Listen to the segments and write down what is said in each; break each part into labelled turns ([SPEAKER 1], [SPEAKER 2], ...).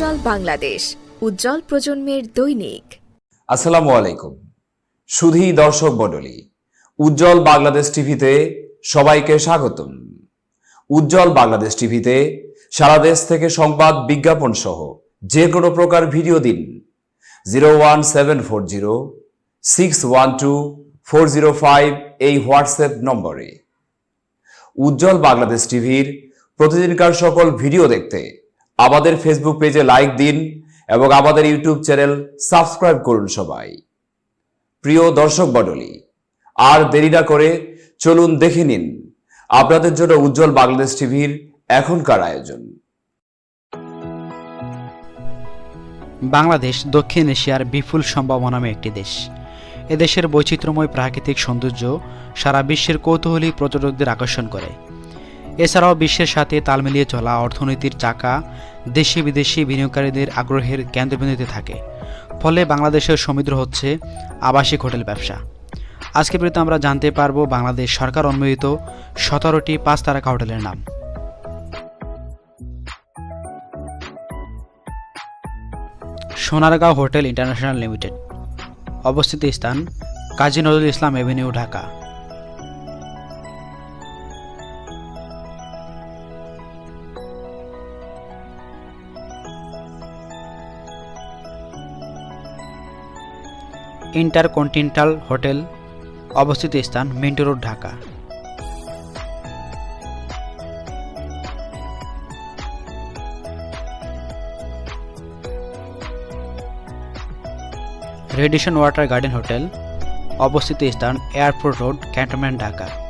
[SPEAKER 1] বাংলাদেশ, উজ্জ্বল প্রজন্মের দৈনিক।
[SPEAKER 2] আসসালামু আলাইকুম। সুধী দর্শক মণ্ডলী, উজ্জ্বল বাংলাদেশ টিভিতে সবাইকে স্বাগতম। উজ্জ্বল বাংলাদেশ টিভিতে সারা দেশ থেকে সংবাদ বিজ্ঞাপন সহ যে কোনো প্রকার ভিডিও দিন। Zero one seven four zero, six one two four zero five এই হোয়াটসঅ্যাপ নম্বরে। উজ্জ্বল বাংলাদেশ টিভির প্রতিদিনকার সকল ভিডিও দেখতে আমাদের ফেসবুক পেজে লাইক দিন এবং আমাদের ইউটিউব চ্যানেল সাবস্ক্রাইব করুন সবাই। প্রিয় দর্শক মণ্ডলী, আর দেরি না করে চলুন দেখে নিন আপনাদের জন্য উজ্জ্বল বাংলাদেশ টিভির এখনকার আয়োজন।
[SPEAKER 3] বাংলাদেশ, দক্ষিণ এশিয়ার বিপুল সম্ভাবনাময় একটি দেশ। এদেশের বৈচিত্র্যময় প্রাকৃতিক সৌন্দর্য সারা বিশ্বের কৌতূহলী পর্যটকদের আকর্ষণ করে। এছাড়াও বিশ্বের সাথে তাল মিলিয়ে চলা অর্থনীতির চাকা দেশি বিদেশি বিনিয়োগকারীদের আগ্রহের কেন্দ্রবিন্দুতে থাকে। ফলে বাংলাদেশের সমৃদ্ধ হচ্ছে আবাসিক হোটেল ব্যবসা। আজকে পর্যন্ত আমরা জানতে পারব বাংলাদেশ সরকার অনুমোদিত সতেরোটি পাঁচ তারকা হোটেলের নাম। Sonargaon hotel international limited. অবস্থিত স্থান Kazi Nazrul Islam avenue, Dhaka. Intercontinental hotel অবস্থিত স্থান Minto road, Dhaka. Radisson water garden hotel অবস্থিত স্থান airport road, cantonment, Dhaka.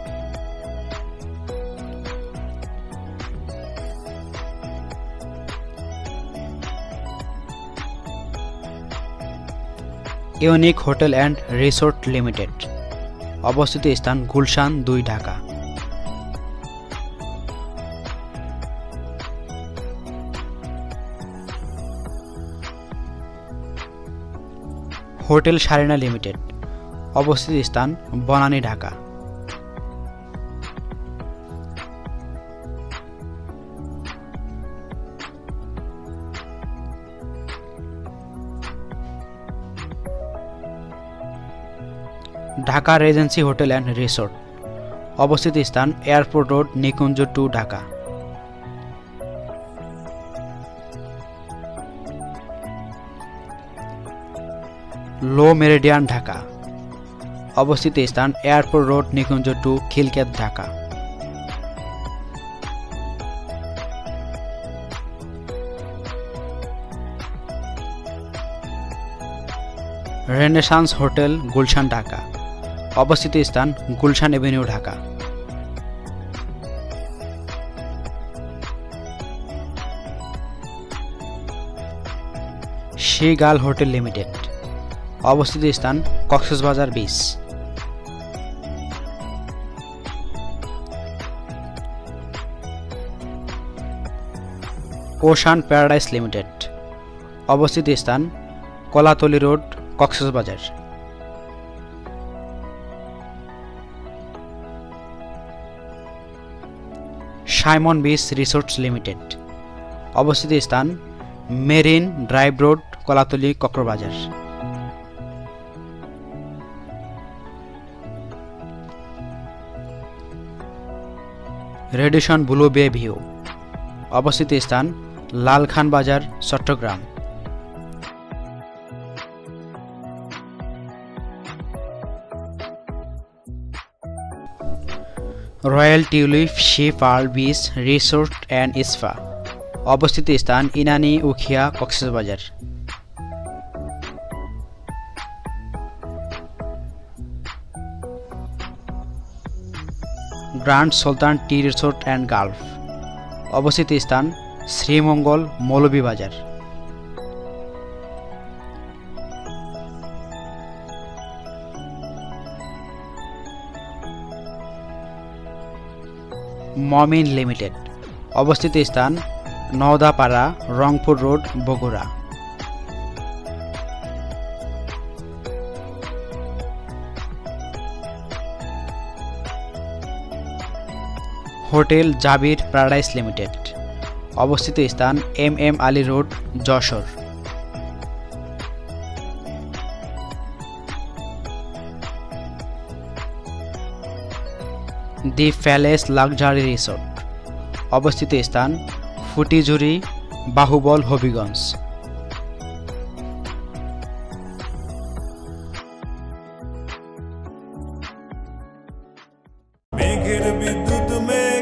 [SPEAKER 3] Unique hotel and resort limited. অবস্থিত স্থান গুলশান দুই, ঢাকা। Hotel সারেনা limited. অবস্থিত স্থান Banani, Dhaka. Dhaka regency hotel and resort. অবস্থিত স্থান airport road, Nikunja two Dhaka. Le Meridien Dhaka. অবস্থিত স্থান airport road, Nikunja two Khilkhet Dhaka. Renaissance hotel, Gulshan Dhaka. অবস্থিত স্থান গুলশান এভিনিউ, ঢাকা। গার্ল হোটেল লিমিটেড। অবস্থিত স্থান Cox's Bazar beach. Ocean paradise limited. অবস্থিত স্থান Kolatoli road, Cox's Bazar. Simon beach resorts limited. অবস্থিত স্থান marine drive road, Kolatoli Cox's Bazar Radisson blue bay view. অবস্থিত স্থান লালখান বাজার, চট্টগ্রাম। রয়্যাল টিউলিপ, শিপ আর বিচ, রিসোর্ট অ্যান্ড ইসফা অবস্থিত স্থান Inani, Ukhiya, Cox's Bazar. Grand Sultan tea resort and golf. অবস্থিত স্থান শ্রীমঙ্গল, মৌলভীবাজার। মমিন লিমিটেড। অবস্থিত স্থান Naodapara, Rangpur road, Bogura. Hotel Jabir paradise limited. অবস্থিত স্থান M M Ali road, Jashore. The palace luxury resort. অবস্থিত স্থান ফুটিঝুরি বাহুবল হবিগঞ্জ।
[SPEAKER 4] বিদ্যুৎ মেঘে